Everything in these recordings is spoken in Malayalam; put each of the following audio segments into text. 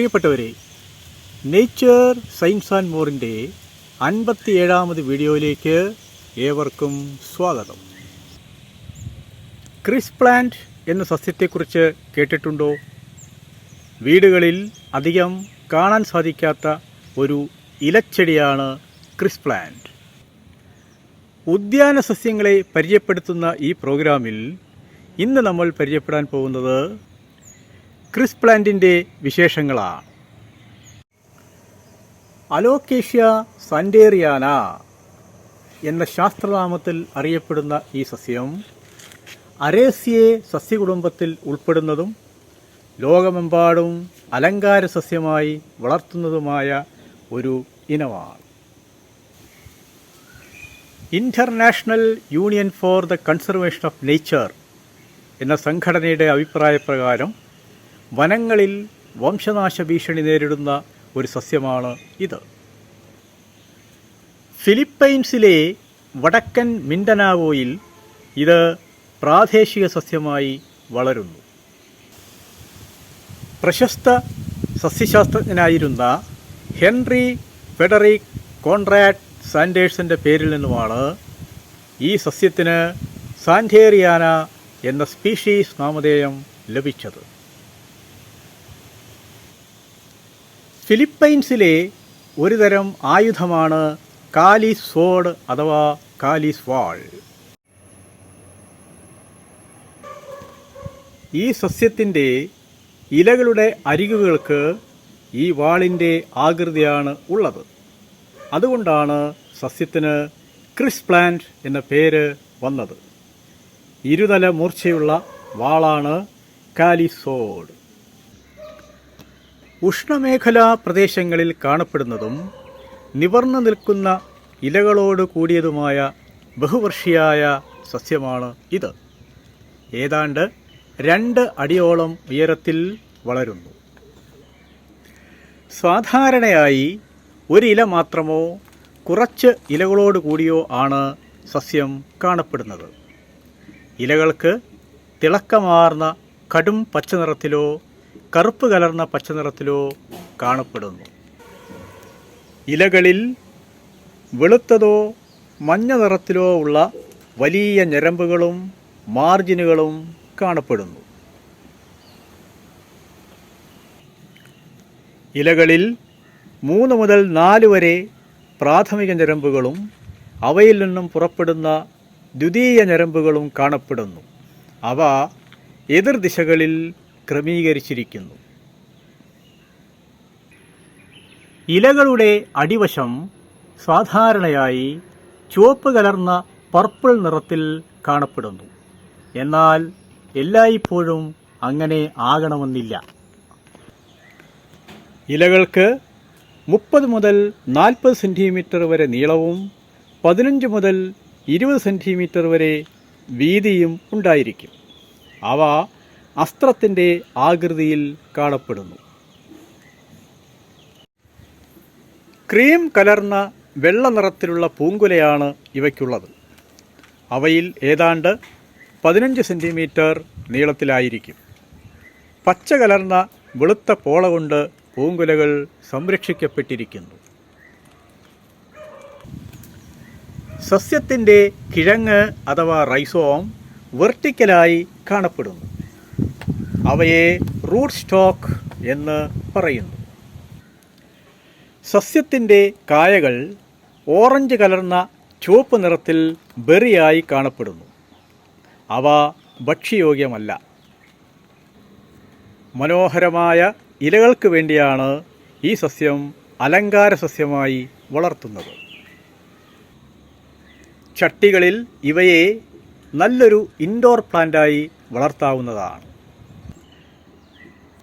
പ്രിയപ്പെട്ടവരെ നേച്ചർ സയൻസ് ആൻഡ് മോറിന്റെ അൻപത്തി ഏഴാമത് വീഡിയോയിലേക്ക് ഏവർക്കും സ്വാഗതം. ക്രിസ് പ്ലാന്റ് എന്ന സസ്യത്തെക്കുറിച്ച് കേട്ടിട്ടുണ്ടോ? വീടുകളിൽ അധികം കാണാൻ സാധിക്കാത്ത ഒരു ഇലച്ചെടിയാണ് ക്രിസ് പ്ലാന്റ് ഉദ്യാന സസ്യങ്ങളെ പരിചയപ്പെടുത്തുന്ന ഈ പ്രോഗ്രാമിൽ ഇന്ന് നമ്മൾ പരിചയപ്പെടാൻ പോകുന്നത് ക്രിസ് പ്ലാന്റിന്റെ വിശേഷങ്ങളാണ്. അലോക്കേഷ്യ സൻഡേറിയാന എന്ന ശാസ്ത്രനാമത്തിൽ അറിയപ്പെടുന്ന ഈ സസ്യം അരേസിയെ സസ്യകുടുംബത്തിൽ ഉൾപ്പെടുന്നതും ലോകമെമ്പാടും അലങ്കാര സസ്യമായി വളർത്തുന്നതുമായ ഒരു ഇനമാണ്. International Union for the Conservation of Nature എന്ന സംഘടനയുടെ അഭിപ്രായപ്രകാരം വനങ്ങളിൽ വംശനാശ ഭീഷണി നേരിടുന്ന ഒരു സസ്യമാണ് ഇത്. ഫിലിപ്പൈൻസിലെ വടക്കൻ മിൻഡനാവോയിൽ ഇത് പ്രാദേശിക സസ്യമായി വളരുന്നു. പ്രശസ്ത സസ്യശാസ്ത്രജ്ഞനായിരുന്ന ഹെൻറി ഫെഡറിക് കോൺറാഡ് സാൻഡേഴ്സിന്റെ പേരിൽ നിന്നുമാണ് ഈ സസ്യത്തിന് സാൻഡേറിയാന എന്ന സ്പീഷീസ് നാമധേയം ലഭിച്ചത്. ഫിലിപ്പൈൻസിലെ ഒരുതരം ആയുധമാണ് കാലിസ് സോഡ് അഥവാ കാലിസ് വാൾ ഈ സസ്യത്തിന്റെ ഇലകളുടെ അരികുകൾക്ക് ഈ വാളിന്റെ ആകൃതിയാണ് ഉള്ളത്. അതുകൊണ്ടാണ് സസ്യത്തിന് ക്രിസ് പ്ലാന്റ് എന്ന പേര് വന്നത്. ഇരുതല മൂർച്ചയുള്ള വാളാണ് കാലിസോഡ് ഉഷ്ണമേഖലാ പ്രദേശങ്ങളിൽ കാണപ്പെടുന്നതും നിവർന്നു നിൽക്കുന്ന ഇലകളോട് കൂടിയതുമായ ബഹുവർഷിയായ സസ്യമാണ് ഇത്. ഏതാണ്ട് രണ്ട് അടിയോളം ഉയരത്തിൽ വളരുന്നു. സാധാരണയായി ഒരില മാത്രമോ കുറച്ച് ഇലകളോട് കൂടിയോ ആണ് സസ്യം കാണപ്പെടുന്നത്. ഇലകൾക്ക് തിളക്കമാർന്ന കടും പച്ചനിറത്തിലോ കറുപ്പ് കലർന്ന പച്ചനിറത്തിലോ കാണപ്പെടുന്നു. ഇലകളിൽ വെളുത്തതോ മഞ്ഞ നിറത്തിലോ ഉള്ള വലിയ ഞരമ്പുകളും മാർജിനുകളും കാണപ്പെടുന്നു. ഇലകളിൽ മൂന്ന് മുതൽ നാല് വരെ പ്രാഥമിക ഞരമ്പുകളും അവയിൽ നിന്നും പുറപ്പെടുന്ന ദ്വിതീയ ഞരമ്പുകളും കാണപ്പെടുന്നു. അവ എതിർദിശകളിൽ ക്രമീകരിച്ചിരിക്കുന്നു. ഇലകളുടെ അടിവശം സാധാരണയായി ചുവപ്പ് കലർന്ന പർപ്പിൾ നിറത്തിൽ കാണപ്പെടുന്നു. എന്നാൽ എല്ലായ്പ്പോഴും അങ്ങനെ ആകണമെന്നില്ല. ഇലകൾക്ക് മുപ്പത് മുതൽ നാൽപ്പത് സെന്റിമീറ്റർ വരെ നീളവും പതിനഞ്ച് മുതൽ ഇരുപത് സെന്റിമീറ്റർ വരെ വീതിയും ഉണ്ടായിരിക്കും. അവ അസ്ത്രത്തിന്റെ ആകൃതിയിൽ കാണപ്പെടുന്നു. ക്രീം കലർന്ന വെള്ള നിറത്തിലുള്ള പൂങ്കുലയാണ് ഇവയ്ക്കുള്ളത്. അവയിൽ ഏതാണ്ട് പതിനഞ്ച് സെന്റിമീറ്റർ നീളത്തിലായിരിക്കും. പച്ച കലർന്ന വെളുത്ത പോള കൊണ്ട് പൂങ്കുലകൾ സംരക്ഷിക്കപ്പെട്ടിരിക്കുന്നു. സസ്യത്തിന്റെ കിഴങ്ങ് അഥവാ റൈസോം വെർട്ടിക്കലായി കാണപ്പെടുന്നു. അവയെ റൂട്ട് സ്റ്റോക്ക് എന്ന് പറയുന്നു. സസ്യത്തിന്റെ കായകൾ ഓറഞ്ച് കലർന്ന ചുവപ്പ് നിറത്തിൽ ബെറിയായി കാണപ്പെടുന്നു. അവ ഭക്ഷ്യയോഗ്യമല്ല. മനോഹരമായ ഇലകൾക്ക് വേണ്ടിയാണ് ഈ സസ്യം അലങ്കാര സസ്യമായി വളർത്തുന്നത്. ചട്ടികളിൽ ഇവയെ നല്ലൊരു ഇൻഡോർ പ്ലാന്റായി വളർത്താവുന്നതാണ്.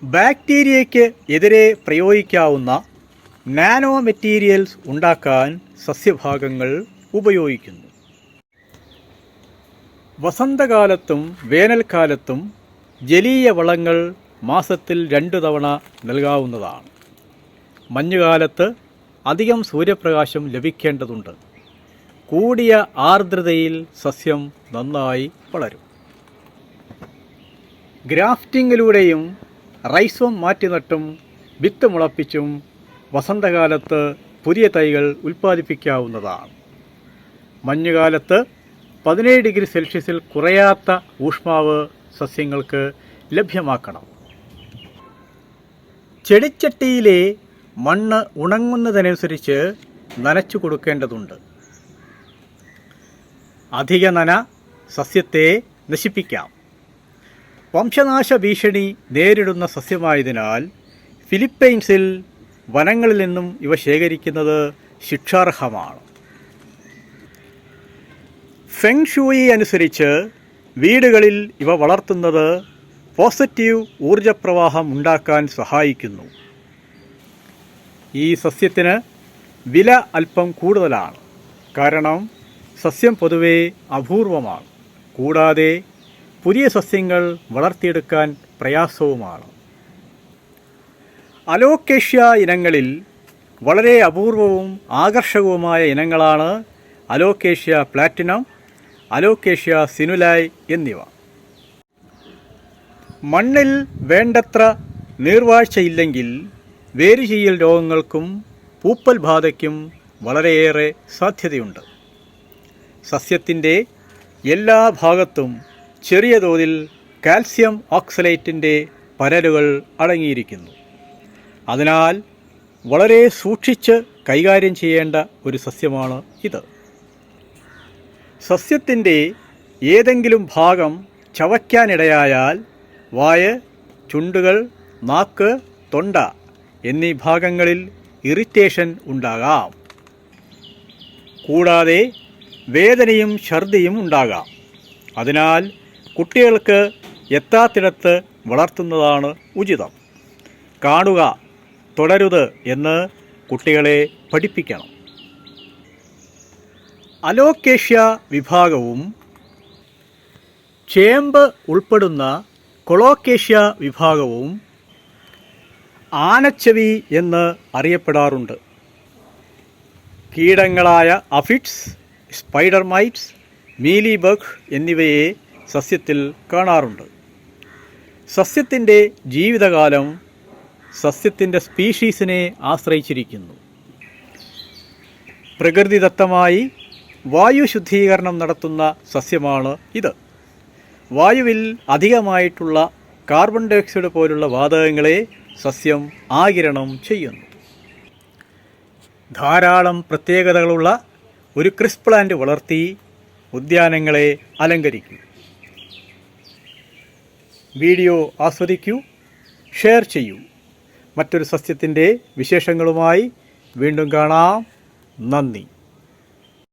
ബാക്ടീരിയയ്ക്ക് എതിരെ പ്രയോഗിക്കാവുന്ന നാനോ മെറ്റീരിയൽസ് ഉണ്ടാക്കാൻ സസ്യഭാഗങ്ങൾ ഉപയോഗിക്കുന്നു. വസന്തകാലത്തും വേനൽക്കാലത്തും ജലീയ വളങ്ങൾ മാസത്തിൽ രണ്ടു തവണ നൽകാവുന്നതാണ്. മഞ്ഞുകാലത്ത് അധികം സൂര്യപ്രകാശം ലഭിക്കേണ്ടതുണ്ട്. കൂടിയ ആർദ്രതയിൽ സസ്യം നന്നായി വളരും. ഗ്രാഫ്റ്റിങ്ങിലൂടെയും റൈസോം മാറ്റി നട്ടും വിത്ത് മുളപ്പിച്ചും വസന്തകാലത്ത് പുതിയ തൈകൾ ഉൽപ്പാദിപ്പിക്കാവുന്നതാണ്. മഞ്ഞുകാലത്ത് പതിനേഴ് ഡിഗ്രി സെൽഷ്യസിൽ കുറയാത്ത ഊഷ്മാവ് സസ്യങ്ങൾക്ക് ലഭ്യമാക്കണം. ചെടിച്ചട്ടിയിലെ മണ്ണ് ഉണങ്ങുന്നതനുസരിച്ച് നനച്ചു കൊടുക്കേണ്ടതുണ്ട്. അധിക നന സസ്യത്തെ നശിപ്പിക്കാം. വംശനാശ ഭീഷണി നേരിടുന്ന സസ്യമായതിനാൽ ഫിലിപ്പൈൻസിൽ വനങ്ങളിൽ നിന്നും ഇവ ശേഖരിക്കുന്നത് ശിക്ഷാർഹമാണ്. ഫെങ് ഷൂയി അനുസരിച്ച് വീടുകളിൽ ഇവ വളർത്തുന്നത് പോസിറ്റീവ് ഊർജപ്രവാഹം ഉണ്ടാക്കാൻ സഹായിക്കുന്നു. ഈ സസ്യത്തിന് വില അല്പം കൂടുതലാണ്. കാരണം സസ്യം പൊതുവേ അപൂർവമാണ്. കൂടാതെ പുതിയ സസ്യങ്ങൾ വളർത്തിയെടുക്കാൻ പ്രയാസവുമാണ്. അലോക്കേഷ്യ ഇനങ്ങളിൽ വളരെ അപൂർവവും ആകർഷകവുമായ ഇനങ്ങളാണ് അലോക്കേഷ്യ പ്ലാറ്റിനം അലോക്കേഷ്യ സിനുലായ് എന്നിവ. മണ്ണിൽ വേണ്ടത്ര നീർവാഴ്ചയില്ലെങ്കിൽ വേരുചെയ്യൽ രോഗങ്ങൾക്കും പൂപ്പൽ ബാധയ്ക്കും വളരെയേറെ സാധ്യതയുണ്ട്. സസ്യത്തിന്റെ എല്ലാ ഭാഗത്തും ചെറിയ തോതിൽ കാൽസ്യം ഓക്സലേറ്റിന്റെ പരലുകൾ അടങ്ങിയിരിക്കുന്നു. അതിനാൽ വളരെ സൂക്ഷിച്ച് കൈകാര്യം ചെയ്യേണ്ട ഒരു സസ്യമാണ് ഇത്. സസ്യത്തിന്റെ ഏതെങ്കിലും ഭാഗം ചവയ്ക്കാനിടയായാൽ വായ ചുണ്ടുകൾ നാക്ക് തൊണ്ട എന്നീ ഭാഗങ്ങളിൽ ഇറിറ്റേഷൻ ഉണ്ടാകാം. കൂടാതെ വേദനയും ഛർദിയും ഉണ്ടാകാം. അതിനാൽ കുട്ടികൾക്ക് എത്താത്തിടത്ത് വളർത്തുന്നതാണ് ഉചിതം. കാണുക തുടരുത് എന്ന് കുട്ടികളെ പഠിപ്പിക്കണം. അലോക്കേഷ്യ വിഭാഗവും ചേമ്പ് ഉൾപ്പെടുന്ന കൊളോക്കേഷ്യ വിഭാഗവും ആനച്ചെവി എന്ന് അറിയപ്പെടാറുണ്ട്. കീടങ്ങളായ അഫിഡ്സ് സ്പൈഡർ മൈറ്റ്സ് മീലിബഗ് എന്നിവയെ സസ്യത്തിൽ കാണാറുണ്ട്. സസ്യത്തിന്റെ ജീവിതകാലം സസ്യത്തിന്റെ സ്പീഷീസിനെ ആശ്രയിച്ചിരിക്കുന്നു. പ്രകൃതിദത്തമായി വായു ശുദ്ധീകരണം നടത്തുന്ന സസ്യമാണ് ഇത്. വായുവിൽ അധികമായിട്ടുള്ള കാർബൺ ഡയോക്സൈഡ് പോലുള്ള വാതകങ്ങളെ സസ്യം ആകിരണം ചെയ്യുന്നു. ധാരാളം പ്രത്യേകതകളുള്ള ഒരു ക്രിസ് പ്ലാന്റ് വളർത്തി ഉദ്യാനങ്ങളെ അലങ്കരിക്കൂ വീഡിയോ ആസ്വദിക്കൂ ഷെയർ ചെയ്യൂ. മറ്റൊരു സസ്യത്തിന്റെ വിശേഷങ്ങളുമായി വീണ്ടും കാണാം. നന്ദി.